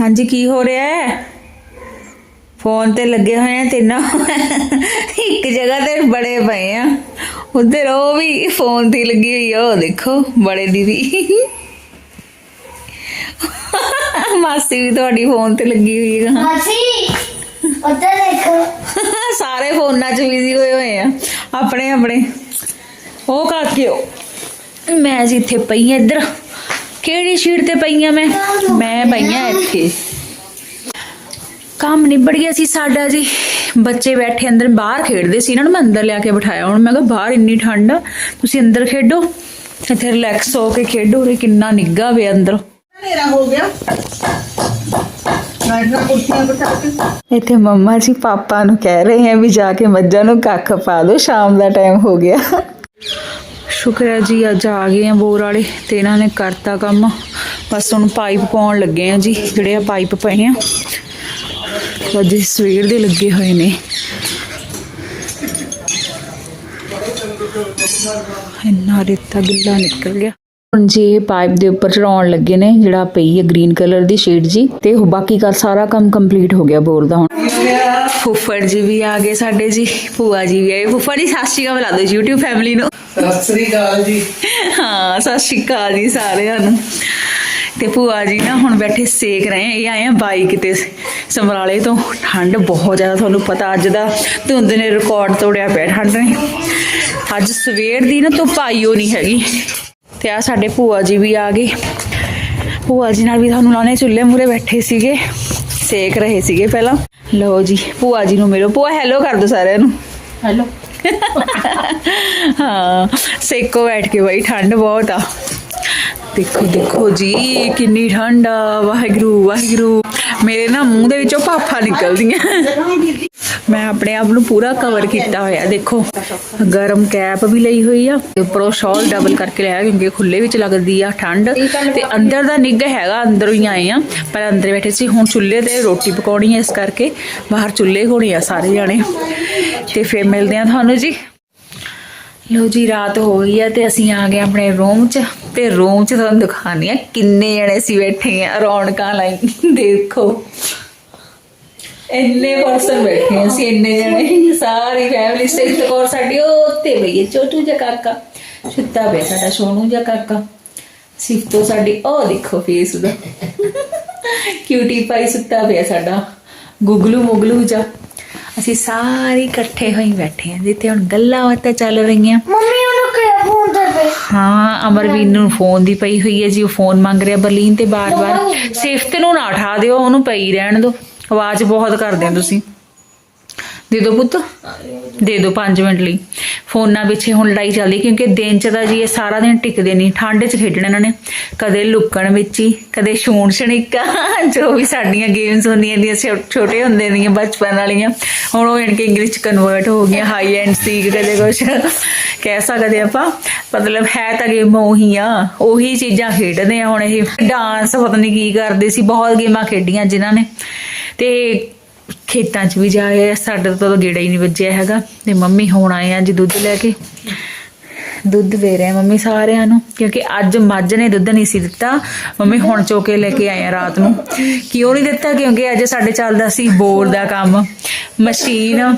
ਹਾਂਜੀ ਕੀ ਹੋ ਰਿਹਾ ਹੈ? ਫੋਨ ਤੇ ਲੱਗੇ ਹੋਏ ਆ ਤਿੰਨੋਂ। ਇੱਕ ਜਗ੍ਹਾ ਤੇ ਬੜੇ ਪਏ ਆ। ਉਧਰ ਉਹ ਵੀ ਫੋਨ ਤੇ ਲੱਗੀ ਹੋਈ ਆ ਉਹ ਦੇਖੋ ਬੜੇ ਦੀਦੀ। ਮਾਸੀ ਵੀ ਤੁਹਾਡੀ ਫੋਨ ਤੇ ਲੱਗੀ ਹੋਈ ਹੈ ਮਾਸੀ ਉੱਧਰ ਦੇਖੋ। ਸਾਰੇ ਫੋਨਾਂ 'ਚ ਬਿਜ਼ੀ ਹੋਏ ਹੋਏ ਆ। ਆਪਣੇ ਆਪਣੇ। ਉਹ ਕਾਕਿਓ ਮੈਂ ਜੀ ਇੱਥੇ ਪਈ ਆ ਇੱਧਰ। ਕਿਹੜੀ ਸ਼ੀਟ ਤੇ ਪਈ ਆ ਮੈਂ? ਮੈਂ ਪਈ ਆ ਇੱਥੇ। ਕੰਮ ਨਿਬੜ ਗਿਆ ਸੀ ਸਾਡਾ ਜੀ। ਬੱਚੇ ਬੈਠੇ ਅੰਦਰ ਬਾਹਰ ਖੇਡਦੇ ਸੀ। ਇਹਨਾਂ ਨੂੰ ਮੈਂ ਅੰਦਰ ਲਿਆ ਕੇ ਬਿਠਾਇਆ। ਹੁਣ ਮੈਂ ਕਿਹਾ ਬਾਹਰ ਇੰਨੀ ਠੰਡ ਆ ਤੁਸੀਂ ਅੰਦਰ ਖੇਡੋ। ਇੱਥੇ ਰਿਲੈਕਸ ਹੋ ਕੇ ਖੇਡੋ ਉਰੇ ਕਿੰਨਾ ਨਿੱਗਾ ਵੇ ਅੰਦਰ। ਹਨੇਰਾ ਹੋ ਗਿਆ। ਇੱਥੇ ਮੰਮਾ ਜੀ ਪਾਪਾ ਨੂੰ ਕਹਿ ਰਹੇ ਹੈ ਵੀ ਜਾ ਕੇ ਮੱਝਾਂ ਨੂੰ ਕੱਖ ਪਾ ਦਿਓ। ਸ਼ਾਮ ਦਾ ਟਾਈਮ ਹੋ ਗਿਆ। ਸ਼ੁਕਰ ਹੈ ਜੀ, ਅੱਜ ਆ ਗਏ ਆ ਬੋਰ ਵਾਲੇ ਤੇ ਇਹਨਾਂ ਨੇ ਕਰਤਾ ਕੰਮ। ਬਸ ਹੁਣ ਪਾਈਪ ਪਾਉਣ ਲੱਗੇ ਆ ਜੀ, ਜਿਹੜੇ ਆ ਪਾਈਪ ਪਏ ਆ। ਅੱਜ ਸਵੇਰ ਦੇ ਲੱਗੇ ਹੋਏ ਨੇ। ਇੰਨਾ ਰੇਤਾ ਗਿੱਲਾ ਨਿਕਲ ਗਿਆ। ਹੁਣ ਜੀ ਇਹ ਪਾਈਪ ਦੇ ਉੱਪਰ ਚੜਾਉਣ ਲੱਗੇ ਨੇ ਜਿਹੜਾ ਪਈ ਹੈ ਗ੍ਰੀਨ ਕਲਰ ਦੀ ਸ਼ੀਟ ਜੀ ਤੇ ਬਾਕੀ ਦਾ ਸਾਰਾ ਕੰਮ ਕੰਪਲੀਟ ਹੋ ਗਿਆ ਬੋਰ ਦਾ ਹੁਣ। ਫੁੱਫੜ ਜੀ ਵੀ ਆ ਗਏ ਸਾਡੇ ਜੀ ਭੂਆ ਜੀ ਵੀ ਆਏ। ਫੁੱਫੜ ਜੀ ਸਤਿ ਸ਼੍ਰੀ ਅਕਾਲ ਬੁਲਾ ਦਿਓ YouTube ਫੈਮਿਲੀ ਨੂੰ। ਸਤਿ ਸ੍ਰੀ ਅਕਾਲ ਜੀ। ਹਾਂ ਸਤਿ ਸ਼੍ਰੀ ਅਕਾਲ ਜੀ ਸਾਰਿਆਂ ਨੂੰ। ਤੇ ਭੂਆ ਜੀ ਨਾ ਹੁਣ ਬੈਠੇ ਸੇਕ ਰਹੇ ਆ ਇਹ ਆਏ ਆ ਬਾਈਕ ਤੇ ਸਮਰਾਲੇ ਤੋਂ। ਠੰਡ ਬਹੁਤ ਜ਼ਿਆਦਾ ਤੁਹਾਨੂੰ ਪਤਾ ਅੱਜ ਦਾ ਧੁੰਦ ਨੇ ਰਿਕਾਰਡ ਤੋੜਿਆ ਪਿਆ ਠੰਡ ਨੇ। ਅੱਜ ਸਵੇਰ ਦੀ ਨਾ ਧੁੱਪ ਆਈਓ ਨਹੀਂ ਹੈਗੀ। ਤੇ ਆ ਸਾਡੇ ਭੂਆ ਜੀ ਵੀ ਆ ਗਏ। ਭੂਆ ਜੀ ਨਾਲ ਵੀ ਤੁਹਾਨੂੰ ਲਾਣੇ ਚੁੱਲ੍ਹੇ ਮੂਰੇ ਬੈਠੇ ਸੀਗੇ ਸੇਕ ਰਹੇ ਸੀਗੇ ਪਹਿਲਾਂ। ਲਓ ਜੀ ਭੂਆ ਜੀ ਨੂੰ ਮਿਲੋ। ਭੂਆ ਹੈਲੋ ਕਰ ਦਿਓ ਸਾਰਿਆਂ ਨੂੰ। ਹੈਲੋ ਹਾਂ ਸੇਕੋ ਬੈਠ ਕੇ ਬਈ ਠੰਡ ਬਹੁਤ ਆ। ਦੇਖੋ ਦੇਖੋ ਜੀ, ਕਿੰਨੀ ਠੰਡ ਆ। ਵਾਹਿਗੁਰੂ ਵਾਹਿਗੁਰੂ। ਮੇਰੇ ਨਾ ਮੂੰਹ ਦੇ ਵਿੱਚੋਂ ਭਾਫਾਂ ਨਿਕਲਦੀਆਂ। ਮੈਂ ਆਪਣੇ ਆਪ ਨੂੰ ਪੂਰਾ ਕਵਰ ਕੀਤਾ ਹੋਇਆ, ਦੇਖੋ। ਗਰਮ ਕੈਪ ਵੀ ਲਈ ਹੋਈ ਆ ਉੱਪਰੋਂ ਸ਼ਾਲ ਡਬਲ ਕਰਕੇ ਲਿਆ ਕਿਉਂਕਿ ਖੁੱਲੇ ਵਿੱਚ ਲੱਗਦੀ ਆ ਠੰਡ। ਤੇ ਅੰਦਰ ਦਾ ਨਿੱਘ ਹੈਗਾ, ਅੰਦਰੋਂ ਹੀ ਆਏ ਆ। ਪਰ ਅੰਦਰ ਬੈਠੇ ਸੀ, ਹੁਣ ਚੁੱਲ੍ਹੇ ਤੇ ਰੋਟੀ ਪਕਾਉਣੀ ਹੈ ਇਸ ਕਰਕੇ। ਬਾਹਰ ਚੁੱਲ੍ਹੇ ਹੋਣੇ ਆ ਸਾਰੇ ਜਾਣੇ। ਤੇ ਫੇਰ ਮਿਲਦੇ ਆ ਤੁਹਾਨੂੰ ਜੀ। ਲੋ ਜੀ, ਰਾਤ ਹੋ ਗਈ ਆ ਤੇ ਅਸੀਂ ਆ ਗਏ ਆਪਣੇ ਰੂਮ 'ਚ ਤੇ ਰੂਮ 'ਚ ਤੁਹਾਨੂੰ ਦਿਖਾਣੀ ਆ ਕਿੰਨੇ ਜਣੇ ਸੀ ਬੈਠੇ ਆ, ਰੌਣਕਾਂ ਲਾਈ। ਦੇਖੋ, ਇੰਨੇ ਪਰਸਨ ਬੈਠੇ ਆ ਅਸੀਂ, ਇੰਨੇ ਜਣੇ। ਸਾਰੀ ਫੈਮਿਲੀ ਸਿੱਧ ਔਰ ਸਾਡੀ ਉਹ ਉੱਤੇ ਬਈ ਹੈ ਛੋਟੂ ਜਿਹਾ ਕਾਕਾ ਸੁੱਤਾ ਪਿਆ ਸਾਡਾ, ਸੋਨੂ ਜਿਹਾ ਕਾਕਾ। ਸਿਫਤੋ ਸਾਡੀ, ਉਹ ਦੇਖੋ ਫੇਸ ਉਹਦਾ ਕਿਊਟੀ ਪਾਈ ਸੁੱਤਾ ਪਿਆ ਸਾਡਾ ਗੁਗਲੂ ਮੁਗਲੂ ਜਾ ਅਸੀਂ ਸਾਰੇ ਇਕੱਠੇ ਹੋਈ ਬੈਠੇ ਆ ਜਿੱਥੇ ਹੁਣ ਗੱਲਾਂ ਬਾਤਾਂ ਚੱਲ ਰਹੀਆਂ। ਮੰਮੀ ਉਹਨੂੰ ਕਿਹਾ ਫੋਨ ਤੇ ਪਏ ਹਾਂ ਅਮਰਵੀਰ ਨੂੰ ਫੋਨ ਦੀ ਪਈ ਹੋਈ ਹੈ ਜੀ ਉਹ ਫੋਨ ਮੰਗ ਰਿਹਾ ਬਰਲੀਨ ਤੇ ਬਾਰ-ਬਾਰ। ਸਿਫਤ ਨੂੰ ਨਾ ਉਠਾ ਦਿਓ ਉਹਨੂੰ ਪਈ ਰਹਿਣ ਦਿਓ। ਆਵਾਜ਼ ਬਹੁਤ ਕਰਦੇ ਆ ਤੁਸੀਂ। ਦੇ ਦੋ ਪੁੱਤ। ਦੇ ਦੋ 5 ਮਿੰਟ ਲਈ। ਫੋਨਾਂ ਪਿੱਛੇ ਹੁਣ ਲੜਾਈ ਚੱਲਦੀ ਕਿਉਂਕਿ ਦਿਨ ਚ ਤਾਂ ਜੀ ਇਹ ਸਾਰਾ ਦਿਨ ਟਿਕਦੇ ਨਹੀਂ। ਠੰਡ ਚ ਖੇਡਣਾ ਇਹਨਾਂ ਨੇ। ਕਦੇ ਲੁਕਣ ਵਿੱਚ ਹੀ, ਕਦੇ ਛੂਣ ਛਣੀਕਾ, ਜੋ ਵੀ ਸਾਡੀਆਂ ਗੇਮਸ ਹੁੰਦੀਆਂ ਦੀਆਂ ਛੋਟੇ ਹੁੰਦੇ ਦੀਆਂ, ਬਚਪਨ ਵਾਲੀਆਂ। ਹੁਣ ਉਹ ਇਨਕੇ ਇੰਗਲਿਸ਼ ਚ ਕਨਵਰਟ ਹੋ ਗਈਆਂ ਹਾਈ ਐਂਡ ਸੀਕ ਕਦੇ ਕੁਛ। ਕਹਿ ਸਕਦੇ ਆਪਾਂ। ਮਤਲਬ ਹੈ ਤਾਂ ਗੇਮ ਉਹੀ ਆ। ਉਹੀ ਚੀਜ਼ਾਂ ਖੇਡਦੇ ਆ ਹੁਣ ਇਹ। ਡਾਂਸ ਪਤਾ ਨਹੀਂ ਕੀ ਕਰਦੇ ਸੀ, ਬਹੁਤ ਗੇਮਾਂ ਖੇਡੀਆਂ ਜਿਨ੍ਹਾਂ ਨੇ। ਤੇ ਖੇਤਾਂ 'ਚ ਵੀ ਜਾਏ ਆ, ਸਾਡੇ ਤੋਂ ਤਾਂ ਗੇੜਾ ਹੀ ਨਹੀਂ ਵੱਜਿਆ ਹੈਗਾ। ਤੇ ਮੰਮੀ ਹੁਣ ਆਏ ਅੱਜ ਦੁੱਧ ਲੈ ਕੇ। ਦੁੱਧ ਦੇ ਰਹੇ ਮੰਮੀ ਸਾਰਿਆਂ ਨੂੰ ਕਿਉਂਕਿ ਅੱਜ ਮੱਝ ਨੇ ਦੁੱਧ ਨਹੀਂ ਸੀ ਦਿੱਤਾ। ਮੰਮੀ ਹੁਣ ਚੋ ਕੇ ਲੈ ਕੇ ਆਏ ਆ ਰਾਤ ਨੂੰ। ਕਿਉਂ ਨਹੀਂ ਦਿੱਤਾ? ਕਿਉਂਕਿ ਅੱਜ ਸਾਡੇ ਚੱਲਦਾ ਸੀ ਬੋਰ ਦਾ ਕੰਮ। ਮਸ਼ੀਨ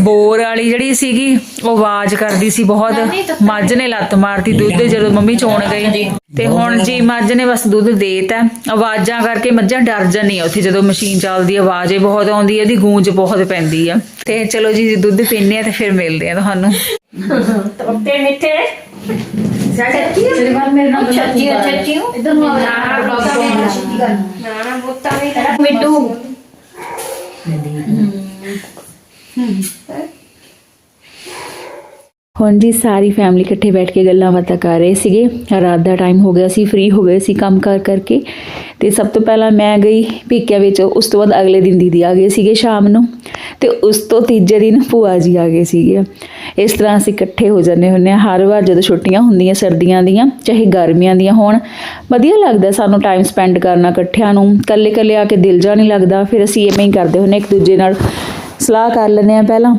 ਬੋਰ ਵਾਲੀ ਜਿਹੜੀ ਸੀਗੀ ਉਹ ਆਵਾਜ਼ ਕਰਦੀ ਸੀ ਬਹੁਤ। ਮੱਝ ਨੇ ਲੱਤ ਮਾਰਤੀ ਦੁੱਧ ਜਦੋਂ ਮੰਮੀ ਚੋਣ ਗਈ ਤੇ ਹੁਣ ਜੀ ਮੱਝ ਨੇ ਬਸ ਦੁੱਧ ਦੇਤਾ। ਆਵਾਜ਼ਾਂ ਕਰਕੇ ਮੱਝਾਂ ਡਰ ਜਾਂਦੀਆਂ ਉੱਥੇ ਜਦੋਂ ਮਸ਼ੀਨ ਚੱਲਦੀ ਆਵਾਜ਼ ਇਹ ਬਹੁਤ ਆਉਂਦੀ ਹੈ ਇਹਦੀ ਗੂੰਜ ਬਹੁਤ ਪੈਂਦੀ ਆ। ਤੇ ਚਲੋ ਜੀ ਦੁੱਧ ਪੀਨੇ ਆ ਤੇ ਫਿਰ ਮਿਲਦੇ ਆ ਤੁਹਾਨੂੰ। ਤੇ ਮਿੱਠੇ ਤੇਰੇ ਹੁਣ ਜੀ ਸਾਰੀ ਫੈਮਿਲੀ ਇਕੱਠੇ ਬੈਠ ਕੇ ਗੱਲਾਂ ਬਾਤਾਂ ਕਰ ਰਹੇ ਸੀਗੇ। ਰਾਤ ਦਾ ਟਾਈਮ ਹੋ ਗਿਆ ਸੀ ਫ੍ਰੀ ਹੋ ਗਏ ਸੀ ਕੰਮ ਕਰ ਕਰਕੇ। ਤੇ ਸਭ ਤੋਂ ਪਹਿਲਾਂ ਮੈਂ ਗਈ ਪੀਕਿਆ ਵਿੱਚ, ਉਸ ਤੋਂ ਬਾਅਦ ਅਗਲੇ ਦਿਨ ਦੀਦੀ ਆ ਗਏ ਸੀਗੇ ਸ਼ਾਮ ਨੂੰ। ਤੇ ਉਸ ਤੋਂ ਤੀਜੇ ਦਿਨ ਭੂਆ ਜੀ ਆ ਗਏ ਸੀਗੇ। ਇਸ ਤਰ੍ਹਾਂ ਅਸੀਂ ਇਕੱਠੇ ਹੋ ਜਾਂਦੇ ਹੁੰਦੇ ਆ ਹਰ ਵਾਰ ਜਦੋਂ ਛੁੱਟੀਆਂ ਹੁੰਦੀਆਂ ਸਰਦੀਆਂ ਦੀਆਂ, ਚਾਹੇ ਗਰਮੀਆਂ ਦੀਆਂ ਹੋਣ, ਵਧੀਆ ਲੱਗਦਾ ਸਾਨੂੰ ਟਾਈਮ ਸਪੈਂਡ ਕਰਨਾ ਇਕੱਠਿਆਂ ਨੂੰ। ਇਕੱਲੇ ਇਕੱਲੇ ਆ ਕੇ ਦਿਲ ਜਾ ਨਹੀਂ ਲੱਗਦਾ। ਫਿਰ ਅਸੀਂ ਐਵੇਂ ਹੀ ਕਰਦੇ ਹੁੰਦੇ ਇੱਕ ਦੂਜੇ ਨਾਲ ਸਲਾਹ ਕਰ ਲੈਂਦੇ ਆ ਪਹਿਲਾਂ,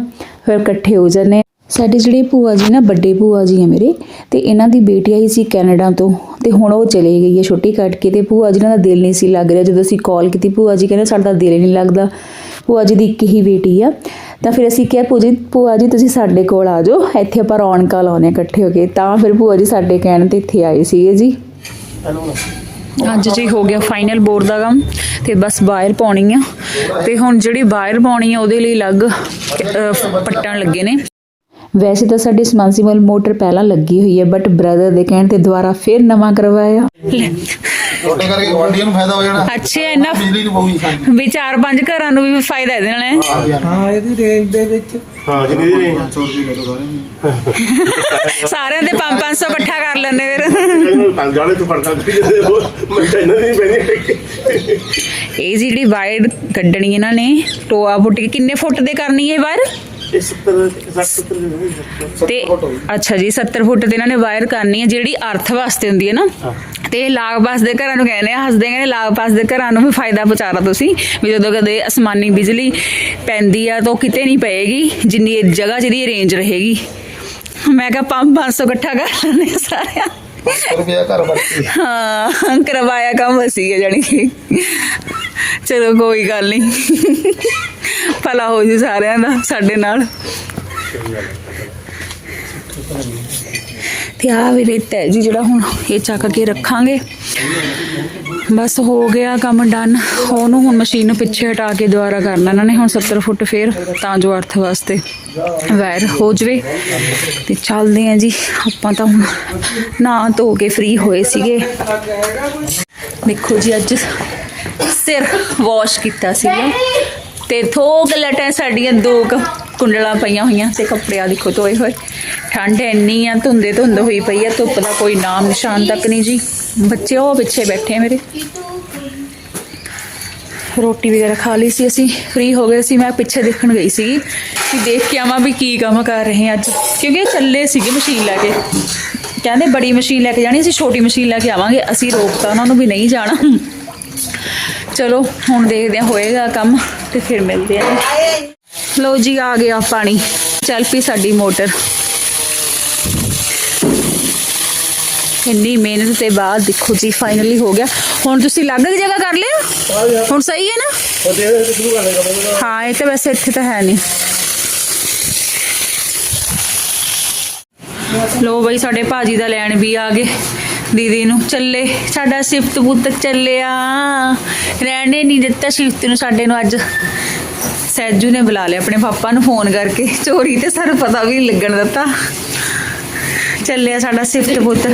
ਫਿਰ ਇਕੱਠੇ ਹੋ ਜਾਂਦੇ ਹਾਂ। ਸਾਡੇ ਜਿਹੜੇ ਭੂਆ ਜੀ ਨਾ, ਵੱਡੇ ਭੂਆ ਜੀ ਆ ਮੇਰੇ, ਤੇ ਇਹਨਾਂ ਦੀ ਬੇਟੀ ਆਈ ਸੀ ਕੈਨੇਡਾ ਤੋਂ, ਤੇ ਹੁਣ ਉਹ ਚਲੇ ਗਈ ਹੈ ਛੁੱਟੀ ਕੱਟ ਕੇ, ਤੇ ਭੂਆ ਜੀ ਨਾਲ ਦਾ ਦਿਲ ਨਹੀਂ ਸੀ ਲੱਗ ਰਿਹਾ। ਜਦੋਂ ਅਸੀਂ ਕਾਲ ਕੀਤੀ, ਭੂਆ ਜੀ ਕਹਿੰਦੇ, ਸਾਡਾ ਦਿਲ ਹੀ ਨਹੀਂ ਲੱਗਦਾ। ਭੂਆ ਜੀ ਦੀ ਇੱਕ ਹੀ ਬੇਟੀ ਆ। ਤਾਂ ਫਿਰ ਅਸੀਂ ਕਿਹਾ, ਭੂਆ ਜੀ ਭੂਆ ਜੀ, ਤੁਸੀਂ ਸਾਡੇ ਕੋਲ ਆ ਜਾਓ, ਇੱਥੇ ਆਪਾਂ ਰੌਣਕਾਂ ਲਾਉਂਦੇ ਹਾਂ ਇਕੱਠੇ ਹੋ ਕੇ। ਤਾਂ ਫਿਰ ਭੂਆ ਜੀ ਸਾਡੇ ਕਹਿਣ ਤੇ ਇੱਥੇ ਆਏ ਸੀਗੇ ਜੀ। ਅੱਜ ਜੀ ਹੋ ਗਿਆ ਫਾਈਨਲ ਬੋਰ ਦਾ ਕੰਮ ਤੇ ਬਸ ਵਾਇਰ ਪਾਉਣੀ ਆ ਤੇ ਹੁਣ ਜਿਹੜੀ ਵਾਇਰ ਪਾਉਣੀ ਆ ਉਹਦੇ ਲਈ ਅਲੱਗ ਪੱਟਣ ਲੱਗੇ ਨੇ। ਵੈਸੇ ਤਾਂ ਸਾਡੀ ਸਮਰਸੀਬਲ ਮੋਟਰ ਪਹਿਲਾਂ ਲੱਗੀ ਹੋਈ ਹੈ ਬਟ ਬ੍ਰਦਰ ਦੇ ਕਹਿਣ ਤੇ ਦੁਬਾਰਾ ਫਿਰ ਨਵਾਂ ਕਰਵਾਇਆ। ਛੋਟੇ ਕਰਕੇ ਗਵਾਂਢੀਆਂ ਨੂੰ ਫਾਇਦਾ ਹੋ ਜਾਣਾ। ਅੱਛੇ ਇੰਨਾ ਬਿਜਲੀ ਨੂੰ ਪਊਗੀ ਸਾਨੂੰ ਵੀ ਚਾਰ ਪੰਜ ਘਰਾਂ ਨੂੰ ਵੀ ਫਾਇਦਾ ਇਹਦੇ ਨਾਲ ਹੈ? ਹਾਂ ਇਹਦੀ ਰੇਂਜ ਦੇ ਵਿੱਚ। ਹਾਂ ਜਿੰਨੀ ਦੀ ਨਹੀਂ 500 ਰੁਪਏ ਲੈ ਦੋ ਸਾਰੇ। ਸਾਰਿਆਂ ਦੇ 5-500 ਇਕੱਠਾ ਕਰ ਲੈਂਦੇ ਫਿਰ। ਪੰਜ ਜਾਣੇ ਤੋਂ ਪੜਦਾ ਸੀ ਜਿਹਦੇ ਉਹ ਮੈਂ ਤਾਂ ਇਹਨਾਂ ਦੀ ਪੈਣੀ ਇਹ ਜਿਹੜੀ ਵਾਇਰ ਕੱਢਣੀ ਇਹਨਾਂ ਨੇ ਟੋਆ ਪੁੱਟ ਕੇ ਕਿੰਨੇ ਫੁੱਟ ਦੇ ਕਰਨੀ ਹੈ ਵਾਇਰ? ਇਹ 70 60 70 ਤੇ ਅੱਛਾ ਜੀ 70 ਫੁੱਟ ਤੇ ਇਹਨਾਂ ਨੇ ਵਾਇਰ ਕਰਨੀ ਹੈ ਜਿਹੜੀ ਅਰਥ ਵਾਸਤੇ ਹੁੰਦੀ ਹੈ ਨਾ। ਤੇ ਲਾਗ ਪਾਸ ਦੇ ਘਰਾਂ ਨੂੰ ਕਹਿੰਦੇ ਆ ਹੱਸਦੇ ਕਹਿੰਦੇ ਲਾਗ ਪਾਸ ਦੇ ਘਰਾਂ ਨੂੰ ਵੀ ਫਾਇਦਾ ਪਹੁੰਚਾਰਾ ਤੁਸੀਂ ਵੀ ਜਦੋਂ ਕਦੇ ਅਸਮਾਨੀ ਬਿਜਲੀ ਪੈਂਦੀ ਆ ਤਾਂ ਉਹ ਕਿਤੇ ਨਹੀਂ ਪਏਗੀ ਜਿੰਨੀ ਜਗ੍ਹਾ ਜਿਹਦੀ ਰੇਂਜ ਰਹੇਗੀ। ਮੈਂ ਕਿਹਾ 5-500 ਇਕੱਠਾ ਕਰ ਲੈਣੇ ਸਾਰਿਆਂ ਰੁਪਿਆ ਘਰ ਵਰਤੀ ਹਾਂ ਕਰਵਾਇਆ ਕੰਮ ਅਸੀਂ ਜਾਣੀ ਕਿ। ਚਲੋ ਕੋਈ ਗੱਲ ਨਹੀਂ। ਭਲਾ ਹੋ ਜੀ ਸਾਰਿਆਂ ਦਾ, ਸਾਡੇ ਨਾਲ। ਤੇ ਆ ਵੀ ਰੇਤਾ ਹੈ ਜੀ, ਜਿਹੜਾ ਹੁਣ ਇਹ ਚੱਕ ਕੇ ਰੱਖਾਂਗੇ। ਬਸ ਹੋ ਗਿਆ ਕੰਮ ਡਨ। ਉਹਨੂੰ ਹੁਣ ਮਸ਼ੀਨ ਨੂੰ ਪਿੱਛੇ ਹਟਾ ਕੇ ਦੁਬਾਰਾ ਕਰਨਾ। ਇਹਨਾਂ ਨੇ ਹੁਣ 70 ਫੁੱਟ ਫੇਰ, ਤਾਂ ਜੋ ਅਰਥ ਵਾਸਤੇ ਵੈਰ ਹੋ ਜਵੇ। ਤੇ ਚੱਲਦੇ ਆਂ ਜੀ। ਆਪਾਂ ਤਾਂ ਹੁਣ ਨਾ ਧੋ ਕੇ ਫ੍ਰੀ ਹੋਏ ਸੀਗੇ। ਦੇਖੋ ਜੀ, ਅੱਜ ਸਿਰ ਵਾਸ਼ ਕੀਤਾ ਸੀਗਾ। ਤੇ ਥੋਕ ਲਟਾਂ ਸਾਡੀਆਂ ਦੋ ਕੁ ਕੁੰਡਲਾਂ ਪਈਆਂ ਹੋਈਆਂ ਤੇ ਕੱਪੜਿਆਂ ਦੇਖੋ ਧੋਏ ਹੋਏ ਠੰਡ ਇੰਨੀ ਆ, ਧੁੰਦੇ ਧੁੰਦ ਹੋਈ ਪਈ ਆ, ਧੁੱਪ ਦਾ ਕੋਈ ਨਾਮ ਨਿਸ਼ਾਨ ਤੱਕ ਨਹੀਂ ਜੀ। ਬੱਚੇ ਉਹ ਪਿੱਛੇ ਬੈਠੇ ਮੇਰੇ। ਰੋਟੀ ਵਗੈਰਾ ਖਾ ਲਈ ਸੀ ਅਸੀਂ ਫ੍ਰੀ ਹੋ ਗਏ ਸੀ, ਮੈਂ ਪਿੱਛੇ ਦੇਖਣ ਗਈ ਸੀ ਕਿ ਦੇਖ ਕੇ ਆਵਾਂ ਵੀ ਕੀ ਕੰਮ ਕਰ ਰਹੇ ਅੱਜ। ਕਿਉਂਕਿ ਇਹ ਚੱਲੇ ਸੀਗੇ ਮਸ਼ੀਨ ਲੈ ਕੇ। ਕਹਿੰਦੇ ਬੜੀ ਮਸ਼ੀਨ ਲੈ ਕੇ ਜਾਣੀ, ਅਸੀਂ ਛੋਟੀ ਮਸ਼ੀਨ ਲੈ ਕੇ ਆਵਾਂਗੇ, ਅਸੀਂ ਰੋਕਤਾ ਉਹਨਾਂ ਨੂੰ ਵੀ ਨਹੀਂ ਜਾਣਾ। ਚਲੋ ਹੁਣ ਦੇਖਦੇ ਆ ਹੋਏਗਾ ਕੰਮ ਤੇ ਫਿਰ ਮਿਲਦੇ ਆ ਲਓ ਜੀ ਆ ਗਿਆ ਪਾਣੀ। ਚੱਲ ਪਈ ਸਾਡੀ ਮੋਟਰ। ਇੰਨੀ ਮਿਹਨਤ ਤੇ ਬਾਅਦ ਦੇਖੋ ਜੀ ਫਾਈਨਲੀ ਹੋ ਗਿਆ। ਹੁਣ ਤੁਸੀਂ ਅਲੱਗ ਜਗ੍ਹਾ ਕਰ ਲਿਆ? ਹੁਣ ਸਹੀ ਹੈ ਨਾ? ਹਾਂ ਇਹ ਤਾਂ ਵੈਸੇ ਇੱਥੇ ਤਾਂ ਹੈ ਨਹੀਂ। ਲੋ ਬਈ ਸਾਡੇ ਭਾਜੀ ਦਾ ਲੈਣ ਵੀ ਆ ਗਏ। ਦੀਦੀ ਨੂੰ, ਚੱਲੇ, ਸਾਡਾ ਸਿਫਤ ਪੁੱਤ ਚੱਲਿਆ। ਰਹਿਣੇ ਨਹੀਂ ਦਿੱਤਾ ਸਿਫਤ ਨੂੰ ਸਾਡੇ ਨੂੰ ਅੱਜ। ਸੈਜੂ ਨੇ ਬੁਲਾ ਲਿਆ ਆਪਣੇ ਪਾਪਾ ਨੂੰ ਫੋਨ ਕਰਕੇ। ਚੋਰੀ ਤੇ ਸਾਨੂੰ ਪਤਾ ਵੀ ਨਹੀਂ ਲੱਗਣ ਦਿੱਤਾ। ਚੱਲਿਆ ਸਾਡਾ ਸਿਫਤ ਪੁੱਤ।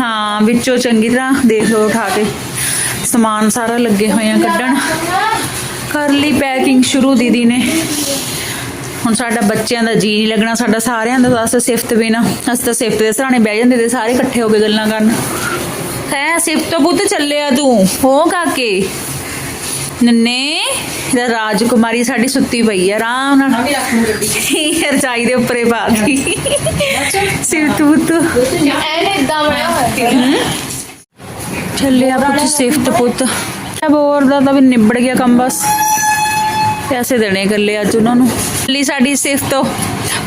ਹਾਂ, ਵਿੱਚੋਂ ਚੰਗੀ ਤਰ੍ਹਾਂ ਦੇਖ ਲਓ, ਉਠਾ ਕੇ। ਸਮਾਨ ਸਾਰਾ ਲੱਗੇ ਹੋਏ ਆ ਕੱਢਣ। ਕਰ ਲਈ ਪੈਕਿੰਗ ਸ਼ੁਰੂ ਦੀਦੀ ਨੇ। ਹੁਣ ਸਾਡਾ ਬੱਚਿਆਂ ਦਾ ਜੀ ਨਹੀਂ ਲੱਗਣਾ ਸਾਡਾ ਸਾਰਿਆਂ ਦਾ ਬਸ ਸਿਫਤ ਬਿਨਾ। ਅਸੀਂ ਤਾਂ ਸਿਫਤ ਦੇ ਸਰਾਣੇ ਬਹਿ ਜਾਂਦੇ ਤੇ ਸਾਰੇ ਇਕੱਠੇ ਹੋ ਕੇ ਗੱਲਾਂ ਕਰਨ। ਹੈ ਸਿਫਤ ਤੋਂ ਪੁੱਤ ਚੱਲਿਆ ਤੂੰ। ਹੋ ਕਾਕੇ? ਨੰਨੇ ਇਹਦਾ ਰਾਜਕੁਮਾਰੀ ਸਾਡੀ ਸੁੱਤੀ ਪਈ ਆ ਆਰਾਮ ਨਾਲ। ਰਜਾਈ ਦੇ ਉੱਪਰੇ ਪਾ ਕੇ ਸਿਫਤ ਪੁੱਤ। ਐਨੇ ਇਦਾਂ ਬਣਿਆ ਹੋਇਆ ਚੱਲਿਆ ਪੁੱਤ ਸਿਫਤ ਪੁੱਤ। ਬੋਰ ਦਾ ਤਾਂ ਵੀ ਨਿਬੜ ਗਿਆ ਕੰਮ ਬਸ। ਪੈਸੇ ਦੇਣੇ ਇਕੱਲੇ ਅੱਜ ਉਹਨਾਂ ਨੂੰ। ਲਈ ਸਾਡੀ ਸਿਫਤ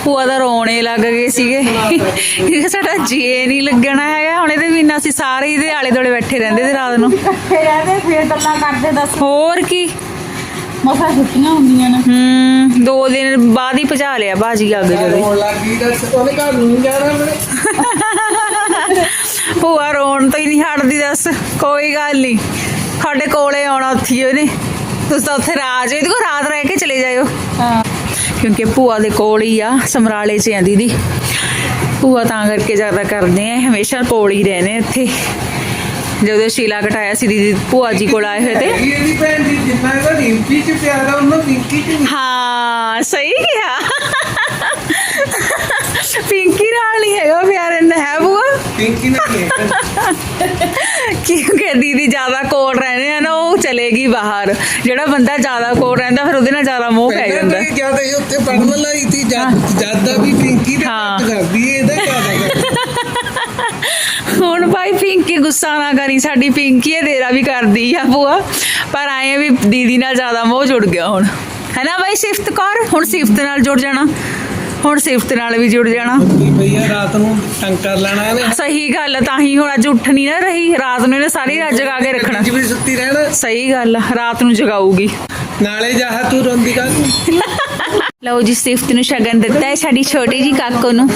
ਭੂਆ ਦਾ ਰੋਣੇ ਲੱਗ ਗਏ ਸੀਗੇ। ਕਿ ਸਾਡਾ ਜੀ ਨਹੀਂ ਲੱਗਣਾ ਹੈਗਾ। ਹੁਣ ਇਹਦੇ ਬਿਨਾਂ ਅਸੀਂ ਸਾਰੇ ਇਹਦੇ ਆਲੇ ਦੁਆਲੇ ਬੈਠੇ ਰਹਿੰਦੇ ਤੇ ਰਾਤ ਨੂੰ। ਫੇਰ ਇਹਦੇ ਫੇਰ ਗੱਲਾਂ ਕਰਦੇ ਦੱਸ। ਹੋਰ ਕੀ? ਮਸਾ ਛੁੱਟੀਆਂ ਹੁੰਦੀਆਂ ਨੇ। ਹੂੰ ਦੋ ਦਿਨ ਬਾਅਦ ਹੀ ਭਜਾ ਲਿਆ ਬਾਜੀ ਅੱਗ ਜਦੋਂ। ਹੋਣ ਲੱਗ ਗਈ ਦੱਸ ਉਹਨੇ ਘਰ ਨੂੰ ਜਾਣਾ ਮੇਰੇ ਭੂਆ ਰੋਣ ਤੋਂ ਹੀ ਨਹੀਂ ਹਟਦੀ ਦੱਸ। ਕੋਈ ਗੱਲ ਨਹੀਂ। ਸਾਡੇ ਕੋਲੇ ਆਉਣਾ ਉੱਥੇ ਉਹਨੇ। ਤੁਸੀਂ ਤਾਂ ਉੱਥੇ ਰਾਜ ਇਹਦੇ ਕੋਲ ਰਾਤ ਰਹਿ ਕੇ ਚਲੇ ਜਾਇਓ। ਹਾਂ। ਕਿਉਂਕਿ ਭੂਆ ਦੇ ਕੋਲ ਹੀ ਆ ਸਮਰਾਲੇ 'ਚ ਆ ਦੀਦੀ। ਭੂਆ ਤਾਂ ਕਰਕੇ ਜ਼ਿਆਦਾ ਕਰਦੇ ਆ ਹਮੇਸ਼ਾ ਕੋਲ ਹੀ ਰਹਿੰਦੇ ਇੱਥੇ। ਜਦੋਂ ਸ਼ੀਲਾ ਘਟਾਇਆ ਸੀ ਦੀਦੀ ਭੂਆ ਜੀ ਕੋਲ ਆਏ ਹੋਏ ਤੇ। ਇਹਦੀ ਭੈਣ ਦੀ ਜਿੰਨਾ ਇਹਦਾ ਰਿੰਪੀ ਚ ਪਿਆਰਾ ਉਹਨਾਂ ਪਿੰਕੀ ਚ। ਹਾਂ ਸਹੀ ਕਿਹਾ। ਪਿੰਕੀ ਨਾਲ ਨਹੀਂ ਹੈਗਾ ਪਿਆਰ ਇਹਨਾਂ ਹੈ ਭੂਆ। ਪਿੰਕੀ ਨਹੀਂ ਹੈ ਕਿਉਂਕਿ ਦੀਦੀ ਜ਼ਿਆਦਾ ਕੋਲ ਰਹਿੰਦੇ ਆ ਨਾ। ਉਹ ਚਲੇਗੀ ਬਾਹਰ। ਜਿਹੜਾ ਬੰਦਾ ਜ਼ਿਆਦਾ ਕੋਲ ਰਹਿੰਦਾ ਫਿਰ ਉਹਦੇ ਨਾਲ ਜ਼ਿਆਦਾ ਮੋਹ ਪੈ ਜਾਂਦਾ। ਤਾਂ ਜਦ ਇਹ ਉੱਥੇ ਪੜਨ ਲਈ ਸੀ ਜਦ ਵੀ ਪਿੰਕੀ ਦੇ ਹਾਂ। ਘੱਟ ਕਰਦੀ ਹੈ, ਇਹਦਾ ਹੁਣ ਭਾਈ ਪਿੰਕੀ ਗੁੱਸਾ ਨਾ ਕਰੀ ਸਾਡੀ ਪਿੰਕੀ ਹੈ ਤੇਰਾ ਵੀ ਕਰਦੀ ਆ ਭੂਆ। ਪਰ ਆਏ ਵੀ ਦੀਦੀ ਨਾਲ ਜ਼ਿਆਦਾ ਮੋਹ ਜੁੜ ਗਿਆ ਹੁਣ। ਹੈ ਨਾ ਭਾਈ ਸਿਫਤ ਕਰ? ਹੁਣ ਸਿਫਤ ਨਾਲ ਜੁੜ ਜਾਣਾ। ਹੁਣ ਸਿਫਤ ਨਾਲ ਵੀ ਜੁੜ ਜਾਣਾ। ਕੀ ਭਈਆ ਰਾਤ ਨੂੰ ਤੰਗ ਕਰ ਲੈਣਾ ਇਹਨੇ? ਸਹੀ ਗੱਲ ਆ, ਤਾਂ ਹੀ ਹੁਣ ਅੱਜ ਉੱਠ ਨਹੀਂ ਨਾ ਰਹੀ। ਰਾਤ ਨੂੰ ਇਹਨੇ ਸਾਰੀ ਰਾਤ ਜਗਾ ਕੇ ਰੱਖਣਾ। ਅੱਜ ਵੀ ਸੁੱਤੀ ਰਹਿਣਾ? ਸਹੀ ਗੱਲ ਆ, ਰਾਤ ਨੂੰ ਜਗਾਊਗੀ। ਨਾਲੇ ਜਾਹ ਤੂੰ ਰੋਂਦੀ ਕਾ ਲਓ ਜੀ ਸਿਫਤ ਨੂੰ ਸ਼ਗਨ ਦਿੱਤਾ ਹੈ ਸਾਡੀ ਛੋਟੀ ਜੀ ਕਾਕੋ ਨੂੰ।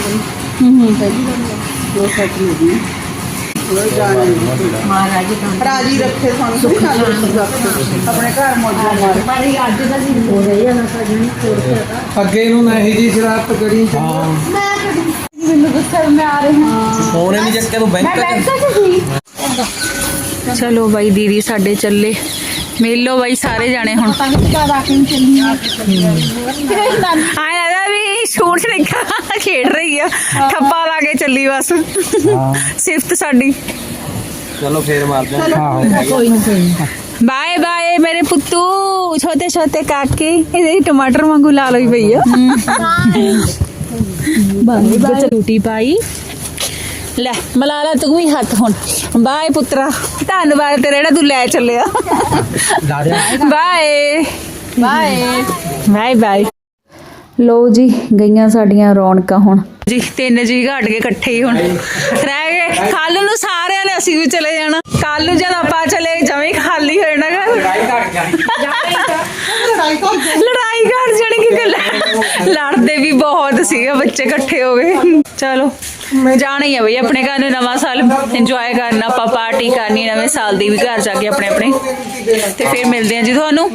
ਰਾਜੀ ਰੱਖੇ ਸਾਨੂੰ ਸੁਖ ਨਾਲ ਆਪਣੇ ਘਰ ਮੌਜਾਂ ਮਾਰ ਪਰ ਇਹ ਅੱਜ ਦਾ। ਸੀ ਹੋ ਰਹੀ ਹੈ ਨਾ ਸਾਜਣੀ ਛੋੜ ਕੇ ਆਤਾ ਅੱਗੇ ਨੂੰ ਨਾ ਇਹ ਜੀ ਸ਼ਰਾਰਤ ਕਰੀ। ਮੈਨੂੰ ਗੁੱਸੇ ਮੈਂ ਆ ਰਹੀ ਹਾਂ। ਫੋਨ ਨਹੀਂ ਚੱਕਿਆ ਤੂੰ ਬੈਂਕ ਮੈਂ ਬੈਠਾ ਸੀ ਚਲੋ ਬਾਈ ਦੀਦੀ ਸਾਡੇ ਚੱਲੇ। ਮਿਲ ਬਾਈ ਸਾਰੇ ਜਾਣੇ ਹੁਣ। ਆਏ ਲੱਗਦਾ ਵੀ ਸ਼ੂਟ ਨਿਕਾ ਖੇਡ ਰਹੀ ਆ ਠੱਪਾ ਲਾ ਕੇ ਚੱਲੀ ਬਸ ਸਿਫਤ ਸਾਡੀ ਚਲੋ ਫੇਰ ਮਾਰਦੇ ਹਾਂ ਬਾਏ ਬਾਏ ਮੇਰੇ ਪੁੱਤੂ ਛੋਟੇ ਛੋਟੇ ਕਾਕੇ ਇਹਦੇ ਟਮਾਟਰ ਵਾਂਗੂ ਲਾਲ ਹੋਈ ਪਈ ਆ ਬਾਏ ਬਾਏ ਛੋਟੀ ਪਾਈ ਲੈ ਮਲਾ ਲਾ ਤੂੰ ਵੀ ਹੱਥ ਹੁਣ ਬਾਏ ਪੁੱਤਰਾ ਧੰਨਵਾਦ ਤੇਰਾ ਜਿਹੜਾ ਤੂੰ ਲੈ ਚੱਲਿਆ ਬਾਏ ਬਾਏ ਬਾਏ ਬਾਏ ਲੋ ਜੀ ਗਈਆਂ ਸਾਡੀਆਂ ਰੌਣਕਾਂ ਹੁਣ। ਜੀ ਤਿੰਨ ਜੀ ਘਾਟ ਕੇ ਇਕੱਠੇ ਹੀ ਹੁਣ। ਰਹਿ ਗਏ। ਕੱਲ ਨੂੰ ਸਾਰਿਆਂ ਨੇ ਅਸੀਂ ਵੀ ਚਲੇ ਜਾਣਾ। ਕੱਲ ਨੂੰ ਜਦ ਆਪਾਂ ਚਲੇ ਜਵੇਂ ਖਾਲੀ ਹੋ ਜਾਣਾ ਘਰ। ਲੜਾਈ ਕਰ ਜਾਣੀ। ਕਿ ਗੱਲ ਲੜਦੇ ਵੀ ਬਹੁਤ ਸੀਗੇ ਬੱਚੇ ਇਕੱਠੇ ਹੋ ਗਏ। ਚਲੋ ਜਾਣਾ ਹੀ ਆ ਬਈ ਆਪਣੇ ਘਰ ਨੂੰ ਨਵਾਂ ਸਾਲ ਇੰਜੋਏ ਕਰਨਾ ਆਪਾਂ ਪਾਰਟੀ ਕਰਨੀ ਨਵੇਂ ਸਾਲ ਦੀ ਵੀ ਘਰ ਜਾ ਕੇ ਆਪਣੇ ਆਪਣੇ ਤੇ ਫਿਰ ਮਿਲਦੇ ਹਾਂ ਜੀ ਤੁਹਾਨੂੰ।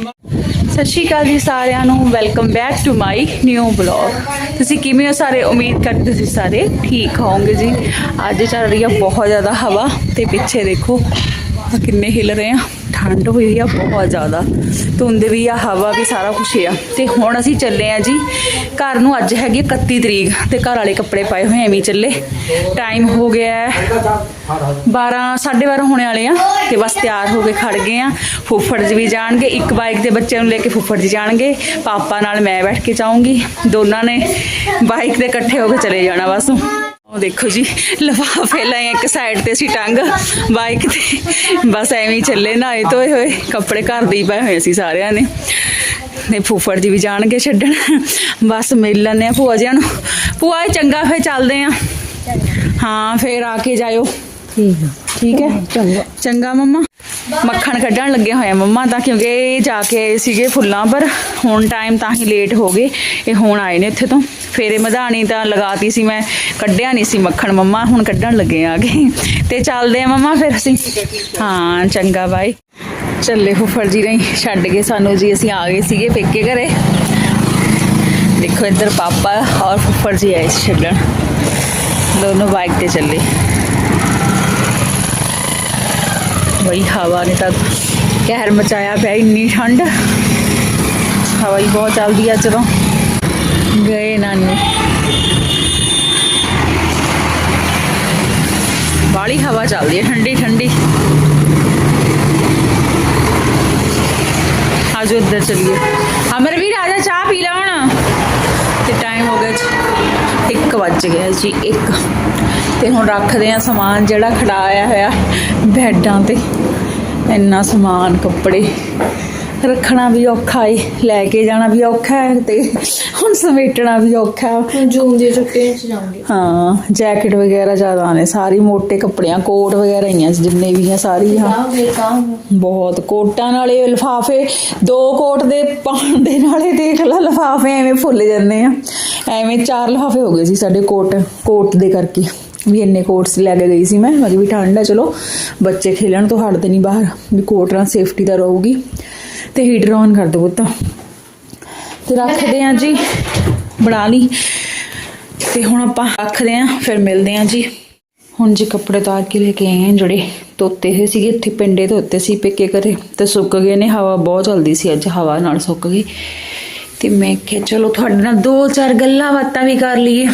ਸਤਿ ਸ਼੍ਰੀ ਅਕਾਲ ਜੀ ਸਾਰਿਆਂ ਨੂੰ। Welcome back to my new blog ਤੁਸੀਂ ਕਿਵੇਂ ਹੋ ਸਾਰੇ? ਉਮੀਦ ਕਰਦੇ ਤੁਸੀਂ ਸਾਰੇ ਠੀਕ ਹੋਵੋਗੇ ਜੀ। ਅੱਜ ਚੱਲ ਰਹੀ ਆ ਬਹੁਤ ਜ਼ਿਆਦਾ ਹਵਾ ਤੇ ਪਿੱਛੇ ਦੇਖੋ ਕਿੰਨੇ ਹਿਲ ਰਹੇ ਆ। ਠੰਡ ਹੋਈ ਆ ਬਹੁਤ ਜ਼ਿਆਦਾ। ਧੁੰਦ ਵੀ ਆ, ਹਵਾ ਵੀ ਸਾਰਾ ਕੁਝ ਆ। ਤੇ ਹੁਣ ਅਸੀਂ ਚੱਲੇ ਆ ਜੀ, ਘਰ ਨੂੰ ਅੱਜ ਹੈਗੀ 31 ਤਰੀਕ ਤੇ ਘਰ ਵਾਲੇ ਕੱਪੜੇ ਪਾਏ ਹੋਏ ਐਵੇਂ ਚੱਲੇ। ਟਾਈਮ ਹੋ ਗਿਆ ਹੈ 12 12:30 ਹੋਣੇ ਵਾਲੇ ਆ, ਤੇ ਬਸ ਤਿਆਰ ਹੋ ਕੇ ਖੜ ਗਏ ਆ। ਫੁੱਫੜ ਜੀ ਵੀ ਜਾਣਗੇ, ਇੱਕ ਬਾਈਕ ਤੇ ਬੱਚਿਆਂ ਨੂੰ ਲੈ ਕੇ ਫੁੱਫੜ ਜੀ ਜਾਣਗੇ। ਪਾਪਾ ਨਾਲ ਮੈਂ ਬੈਠ ਕੇ ਜਾਊਂਗੀ, ਦੋਨਾਂ ਨੇ ਬਾਈਕ ਤੇ ਇਕੱਠੇ ਹੋ ਕੇ ਚਲੇ ਜਾਣਾ ਬਸ। ਉਹ ਦੇਖੋ ਜੀ ਲਫਾਫੇ ਲਏ ਇੱਕ ਸਾਈਡ ਤੇ ਅਸੀਂ ਟੰਗ ਬਾਈਕ ਤੇ। ਬਸ ਐਵੇਂ ਹੀ ਚੱਲੇ ਨਹਾਏ ਧੋਏ ਹੋਏ ਕੱਪੜੇ ਘਰ ਦੇ ਹੀ ਪਏ ਹੋਏ ਸੀ ਸਾਰਿਆਂ ਨੇ। ਨੇ ਫੁੱਫੜ ਜੀ ਵੀ ਜਾਣਗੇ ਛੱਡਣ। ਬਸ ਮਿਲ ਲੈਂਦੇ ਆ ਭੂਆ ਜੀ ਨੂੰ। ਭੂਆ ਜੀ ਚੰਗਾ ਫੇਰ ਚੱਲਦੇ ਆ ਹਾਂ ਫੇਰ ਆ ਕੇ ਜਾਇਓ। ਠੀਕ ਹੈ ਠੀਕ ਹੈ? ਚੰਗਾ। ਚੰਗਾ ਮੰਮਾ। ਮੱਖਣ ਕੱਢਣ ਲੱਗੇ ਹੋਏ ਆ ਮੰਮਾ ਤਾਂ ਕਿਉਂਕਿ ਇਹ ਜਾ ਕੇ ਆਏ ਸੀਗੇ ਫੁੱਲਾਂ, ਪਰ ਹੁਣ ਟਾਈਮ ਤਾਂ ਹੀ ਲੇਟ ਹੋ ਗਏ। ਇਹ ਹੁਣ ਆਏ ਨੇ ਇੱਥੇ ਤੋਂ। ਫੇਰੇ ਮਧਾਣੀ ਤਾਂ ਲਗਾਤੀ ਸੀ ਮੈਂ, ਕੱਢਿਆ ਨਹੀਂ ਸੀ ਮੱਖਣ ਮੰਮਾ, ਹੁਣ ਕੱਢਣ ਲੱਗੇ ਆ ਗਏ ਤੇ ਚੱਲਦੇ ਆ ਮੰਮਾ ਫਿਰ ਅਸੀਂ। ਹਾਂ, ਚੰਗਾ ਬਾਈ ਚੱਲੇ ਫੁੱਫੜ ਜੀ ਨਹੀਂ, ਛੱਡ ਕੇ ਸਾਨੂੰ ਜੀ, ਅਸੀਂ ਆ ਗਏ ਸੀਗੇ ਪੇਕੇ ਘਰੇ। ਦੇਖੋ ਇੱਧਰ ਪਾਪਾ ਔਰ ਫੁੱਫੜ ਜੀ ਆਏ ਸੀ ਛੱਡਣ। ਦੋਨੋਂ ਬਾਈਕ ਤੇ ਚੱਲੇ। ਬਈ ਹਵਾ ਨੇ ਤਾਂ ਕਹਿਰ ਮਚਾਇਆ ਪਿਆ, ਇੰਨੀ ਠੰਡ। ਹਵਾ ਹੀ ਬਹੁਤ ਚੱਲਦੀ ਆ ਜਦੋਂ ਗਏ ਨਾਨੀ। ਬਾਲੀ ਹਵਾ ਚੱਲਦੀ ਹੈ ਠੰਡੀ ਠੰਡੀ। ਆਜੋ ਇੱਧਰ ਚਲੀਏ। ਅਮਰ ਵੀ ਰਾਜਾ ਚਾਹ ਪੀ ਲਾ ਹੁਣ। ਤੇ ਟਾਈਮ ਹੋ ਗਿਆ ਵੱਜ ਗਿਆ ਜੀ 1 ਤੇ ਹੁਣ ਰੱਖਦੇ ਆ ਸਮਾਨ ਜਿਹੜਾ ਖੜਾ ਆਇਆ ਹੋਇਆ ਬੈੱਡਾਂ ਤੇ। ਇੰਨਾ ਸਮਾਨ, ਕੱਪੜੇ। ਰੱਖਣਾ ਵੀ ਔਖਾ ਏ ਲੈ ਕੇ ਜਾਣਾ ਵੀ ਔਖਾ ਹੈ ਤੇ ਹੁਣ ਸਮੇਟਣਾ ਵੀ ਔਖਾ। ਹੈ ਜੂਨ ਦੀ ਛੁੱਟੀਆਂ ਚ ਜਾਉਂਗੀ ਹਾਂ ਜੈਕਟ ਵਗੈਰਾ ਜ਼ਿਆਦਾ ਨੇ ਸਾਰੀ ਮੋٹے ਕੱਪੜਿਆਂ ਕੋਟ ਵਗੈਰਾ ਹੀ ਆ ਜਿੰਨੇ ਵੀ ਆ ਸਾਰੀ ਹਾਂ ਬਹੁਤ ਕੋਟਾਂ ਨਾਲੇ ਲਿਫਾਫੇ ਦੋ ਕੋਟ ਦੇ ਪਾਉਣ ਦੇ ਨਾਲੇ ਦੇਖ ਲਾ ਲਿਫਾਫੇ ਐਵੇਂ ਫੁੱਲ ਜਾਂਦੇ ਆ। ਐਵੇਂ ਚਾਰ ਲਿਫਾਫੇ ਹੋ ਗਏ ਸੀ ਸਾਡੇ ਕੋਟ ਕੋਟ ਦੇ ਕਰਕੇ। ਵੀ ਇੰਨੇ ਕੋਟਸ ਲੈ ਕੇ ਗਈ ਸੀ ਮੈਂ ਮੈਂ ਵੀ ਠੰਡ ਆ ਚਲੋ ਬੱਚੇ ਖੇਲਣ ਤੋਂ ਹਟਦੇ ਨਹੀਂ ਬਾਹਰ ਵੀ ਕੋਟ ਨਾਲ ਸੇਫਟੀ ਤਾਂ ਰਹੂਗੀ। ਤੇ ਹੀਟਰ ਔਨ ਕਰ ਦਿਓ ਪੁੱਤ। ਤੇ ਰੱਖਦੇ ਆ ਜੀ, ਬਣਾ ਲਈ। ਤੇ ਹੁਣ ਆਪਾਂ ਰੱਖਦੇ ਆ, ਫਿਰ ਮਿਲਦੇ ਆ ਜੀ। ਹੁਣ ਜੀ ਕੱਪੜੇ ਤਾਰ ਕੇ ਲੈ ਕੇ ਆਏ ਆ ਜਿਹੜੇ ਧੋਤੇ ਹੋਏ ਸੀਗੇ, ਇੱਥੇ ਪਿੰਡੇ ਧੋਤੇ ਸੀ ਪੇਕੇ ਕਰੇ ਤੇ ਸੁੱਕ ਗਏ ਨੇ, ਹਵਾ ਬਹੁਤ ਚੱਲਦੀ ਸੀ ਅੱਜ, ਹਵਾ ਨਾਲ ਸੁੱਕ ਗਏ ਤੇ ਮੈਂ ਕਿਹਾ, ਚਲੋ ਤੁਹਾਡੇ ਨਾਲ ਦੋ ਚਾਰ ਗੱਲਾਂ ਬਾਤਾਂ ਵੀ ਕਰ ਲਈਏ।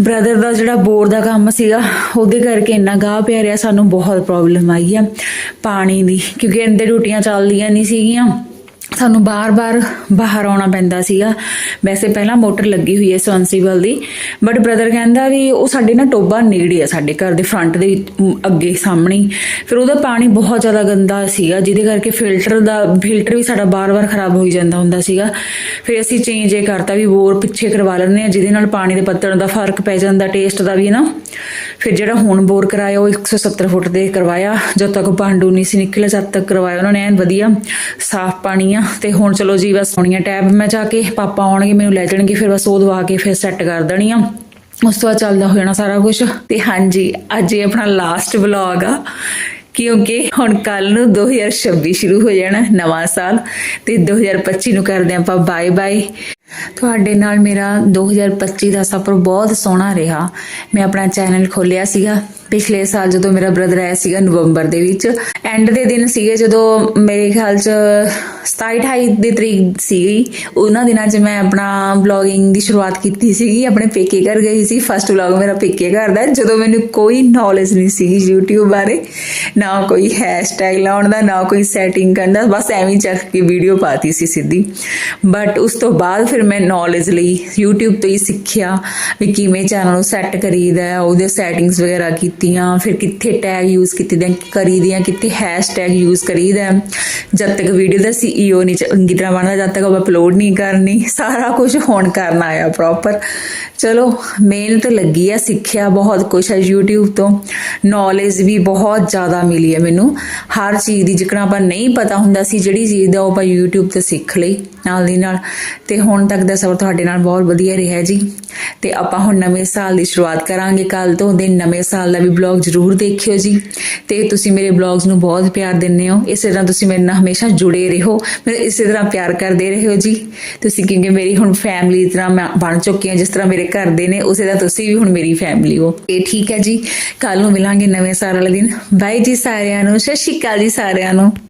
ਬ੍ਰਦਰ ਦਾ ਜਿਹੜਾ ਬੋਰ ਦਾ ਕੰਮ ਸੀਗਾ, ਉਹਦੇ ਕਰਕੇ ਇੰਨਾ ਗਾਹ ਪਿਆ ਰਿਹਾ, ਸਾਨੂੰ ਬਹੁਤ ਪ੍ਰੋਬਲਮ ਆਈ ਆ ਪਾਣੀ ਦੀ, ਕਿਉਂਕਿ ਅੰਦਰ ਡਿਊਟੀਆਂ ਚੱਲਦੀਆਂ ਨਹੀਂ ਸੀਗੀਆਂ। ਸਾਨੂੰ ਬਾਰ-ਬਾਰ ਬਾਹਰ ਆਉਣਾ ਪੈਂਦਾ ਸੀਗਾ। ਵੈਸੇ ਪਹਿਲਾਂ ਮੋਟਰ ਲੱਗੀ ਹੋਈ ਹੈ ਸਵੰਸੀਬਲ ਦੀ ਬਟ ਬ੍ਰਦਰ ਕਹਿੰਦਾ ਵੀ ਉਹ ਸਾਡੇ ਨਾ ਟੋਬਾ ਨੇੜੇ ਆ, ਸਾਡੇ ਘਰ ਦੇ ਫਰੰਟ ਦੇ ਅੱਗੇ ਸਾਹਮਣੇ। ਫਿਰ ਉਹਦਾ ਪਾਣੀ ਬਹੁਤ ਜ਼ਿਆਦਾ ਗੰਦਾ ਸੀਗਾ, ਜਿਹਦੇ ਕਰਕੇ ਫਿਲਟਰ ਦਾ ਫਿਲਟਰ ਵੀ ਸਾਡਾ ਬਾਰ-ਬਾਰ ਖਰਾਬ ਹੋਈ ਜਾਂਦਾ ਹੁੰਦਾ ਸੀਗਾ। ਫਿਰ ਅਸੀਂ ਚੇਂਜ ਇਹ ਕਰਤਾ ਵੀ ਬੋਰ ਪਿੱਛੇ ਕਰਵਾ ਲੈਂਦੇ ਆ ਜਿਹਦੇ ਨਾਲ ਪਾਣੀ ਦੇ ਪੱਤਣ ਦਾ ਫ਼ਰਕ ਪੈ ਜਾਂਦਾ ਟੇਸਟ ਦਾ ਵੀ ਨਾ। ਫਿਰ ਜਿਹੜਾ ਹੁਣ ਬੋਰ ਕਰਾਇਆ, ਉਹ 170 ਫੁੱਟ ਦੇ ਕਰਵਾਇਆ। ਜਦ ਤੱਕ ਪਾਂਡੂ ਨਹੀਂ ਸੀ ਨਿਕਲਿਆ ਜਦ ਤੱਕ ਕਰਵਾਇਆ ਉਹਨਾਂ ਨੇ, ਐਨ ਵਧੀਆ। ਸਾਫ਼ ਪਾਣੀ ਆ। ਤੇ ਹੁਣ ਚਲੋ ਜੀ, ਬਸ ਹੋਣੀਆਂ ਟੈਬ ਮੈਂ ਜਾ ਕੇ, ਪਾਪਾ ਆਉਣਗੇ, ਮੈਨੂੰ ਲੈ ਜਾਣਗੇ, ਫਿਰ ਬਸ ਉਹ ਦਵਾ ਕੇ ਫਿਰ ਸੈੱਟ ਕਰ ਦੇਣੀ ਆ। ਉਸ ਤੋਂ ਬਾਅਦ ਚੱਲਦਾ ਹੋ ਜਾਣਾ ਸਾਰਾ ਕੁਝ ਤੇ ਹਾਂਜੀ, ਅੱਜ ਇਹ ਆਪਣਾ ਲਾਸਟ ਵਲੌਗ ਆ। ਕਿਉਂਕਿ ਹੁਣ ਕੱਲ ਨੂੰ 2026 ਸ਼ੁਰੂ ਹੋ ਜਾਣਾ ਨਵਾਂ ਸਾਲ। ਤੇ 2025 ਨੂੰ ਕਰਦੇ ਆਪਾਂ ਬਾਏ ਬਾਏ ਤੁਹਾਡੇ ਨਾਲ ਮੇਰਾ 2025 ਦਾ ਸਫ਼ਰ ਬਹੁਤ ਸੋਹਣਾ ਰਿਹਾ। ਮੈਂ ਆਪਣਾ ਚੈਨਲ ਖੋਲਿਆ ਸੀਗਾ। ਪਿਛਲੇ ਸਾਲ ਜਦੋਂ ਮੇਰਾ ਬ੍ਰਦਰ ਆਇਆ ਸੀਗਾ ਨਵੰਬਰ ਦੇ ਵਿੱਚ। ਐਂਡ ਦੇ ਦਿਨ ਸੀਗੇ ਜਦੋਂ ਮੇਰੇ ਖਿਆਲ ਚ 27 28 ਦੀ ਤਰੀਕ ਸੀਗੀ। ਉਹਨਾਂ ਦਿਨਾਂ 'ਚ ਮੈਂ ਆਪਣਾ ਵਲੌਗਿੰਗ ਦੀ ਸ਼ੁਰੂਆਤ ਕੀਤੀ ਸੀਗੀ। ਆਪਣੇ ਪੇਕੇ ਘਰ ਗਈ ਸੀ। ਫਸਟ ਵਲੌਗ ਮੇਰਾ ਪੇਕੇ ਘਰ ਦਾ। ਜਦੋਂ ਮੈਨੂੰ ਕੋਈ ਨੌਲੇਜ ਨਹੀਂ ਸੀਗੀ YouTube ਬਾਰੇ, ਨਾ ਕੋਈ ਹੈਸ਼ਟੈਗ ਲਾਉਣ ਦਾ, ਨਾ ਕੋਈ ਸੈਟਿੰਗ ਕਰਨ ਦਾ, ਬਸ ਐਵੇਂ ਚੱਕ ਕੇ ਵੀਡੀਓ ਪਾਤੀ ਸੀ ਸਿੱਧੀ। ਬਟ ਉਸ ਤੋਂ ਬਾਅਦ ਫਿਰ ਮੈਂ ਨੌਲੇਜ ਲਈ YouTube ਤੋਂ ਹੀ ਸਿੱਖਿਆ ਵੀ ਕਿਵੇਂ ਚੈਨਲ ਨੂੰ ਸੈੱਟ ਕਰੀਦਾ, ਉਹਦੇ ਸੈਟਿੰਗਸ ਵਗੈਰਾ ਕੀਤੀਆਂ, ਫਿਰ ਕਿੱਥੇ ਟੈਗ ਯੂਜ਼ ਕੀਤੇ ਕਰੀਦੀਆਂ, ਕਿੱਥੇ ਹੈਸ਼ਟੈਗ ਯੂਜ਼ ਕਰੀਦਾ। ਜਦ ਤੱਕ ਵੀਡੀਓ ਦਾ ਸੀਈਓ ਨਹੀਂ ਚੰਗੀ ਤਰ੍ਹਾਂ ਬਣਦਾ ਜਦ ਤੱਕ ਉਹ ਅਪਲੋਡ ਨਹੀਂ ਕਰਨੀ, ਸਾਰਾ ਕੁਝ ਹੁਣ ਕਰਨਾ ਆਇਆ ਪ੍ਰੋਪਰ ਚਲੋ ਮਿਹਨਤ ਲੱਗੀ ਆ, ਸਿੱਖਿਆ ਬਹੁਤ ਕੁਝ ਹੈ YouTube ਤੋਂ। ਨੌਲੇਜ ਵੀ ਬਹੁਤ ਜ਼ਿਆਦਾ ਮਿਲੀ ਹੈ ਮੈਨੂੰ। ਹਰ ਚੀਜ਼ ਦੀ, ਜਿਕਣਾ ਆਪਾਂ ਨਹੀਂ ਪਤਾ ਹੁੰਦਾ ਸੀ ਜਿਹੜੀ ਚੀਜ਼ ਦਾ, ਉਹ ਆਪਾਂ YouTube ਤੇ ਸਿੱਖ ਲਈ, ਨਾਲ ਦੀ ਨਾਲ। ਤੇ ਹੁਣ ਤੱਕ ਦਾ ਸਫ਼ਰ ਤੁਹਾਡੇ ਨਾਲ ਬਹੁਤ ਵਧੀਆ ਰਿਹਾ ਜੀ। ਤੇ ਆਪਾਂ ਹੁਣ ਨਵੇਂ ਸਾਲ ਦੀ ਸ਼ੁਰੂਆਤ ਕਰਾਂਗੇ ਕੱਲ ਤੋਂ ਦੇ ਨਵੇਂ ਸਾਲ ਦਾ ਵੀ ਬਲੌਗ ਜ਼ਰੂਰ ਦੇਖਿਓ ਜੀ। ਤੇ ਤੁਸੀਂ ਮੇਰੇ ਬਲੌਗਸ ਨੂੰ ਬਹੁਤ ਪਿਆਰ ਦਿੰਦੇ ਹੋ। ਇਸੇ ਤਰ੍ਹਾਂ ਤੁਸੀਂ ਮੇਰੇ ਨਾਲ ਹਮੇਸ਼ਾ ਜੁੜੇ ਰਹੋ। ਮੇਰੇ ਇਸੇ ਤਰ੍ਹਾਂ ਪਿਆਰ ਕਰਦੇ ਰਹੋ ਜੀ। ਤੁਸੀਂ ਕਿਉਂਕਿ ਮੇਰੀ ਹੁਣ ਫੈਮਿਲੀ ਤਰ੍ਹਾਂ ਮੈਂ ਬਣ ਚੁੱਕੀ ਹਾਂ, ਜਿਸ ਤਰ੍ਹਾਂ ਮੇਰੇ ਘਰ ਦੇ ਨੇ, ਉਸੇ ਤਰ੍ਹਾਂ ਤੁਸੀਂ ਵੀ ਹੁਣ ਮੇਰੀ ਫੈਮਿਲੀ ਹੋ। ਇਹ ਠੀਕ ਹੈ ਜੀ। ਕੱਲ ਨੂੰ ਮਿਲਾਂਗੇ ਨਵੇਂ ਸਾਲ ਵਾਲੇ ਦਿਨ। ਬਾਈ ਜੀ ਸਾਰਿਆਂ ਨੂੰ। ਸਤਿ ਸ਼੍ਰੀ ਅਕਾਲ ਜੀ ਸਾਰਿਆਂ ਨੂੰ।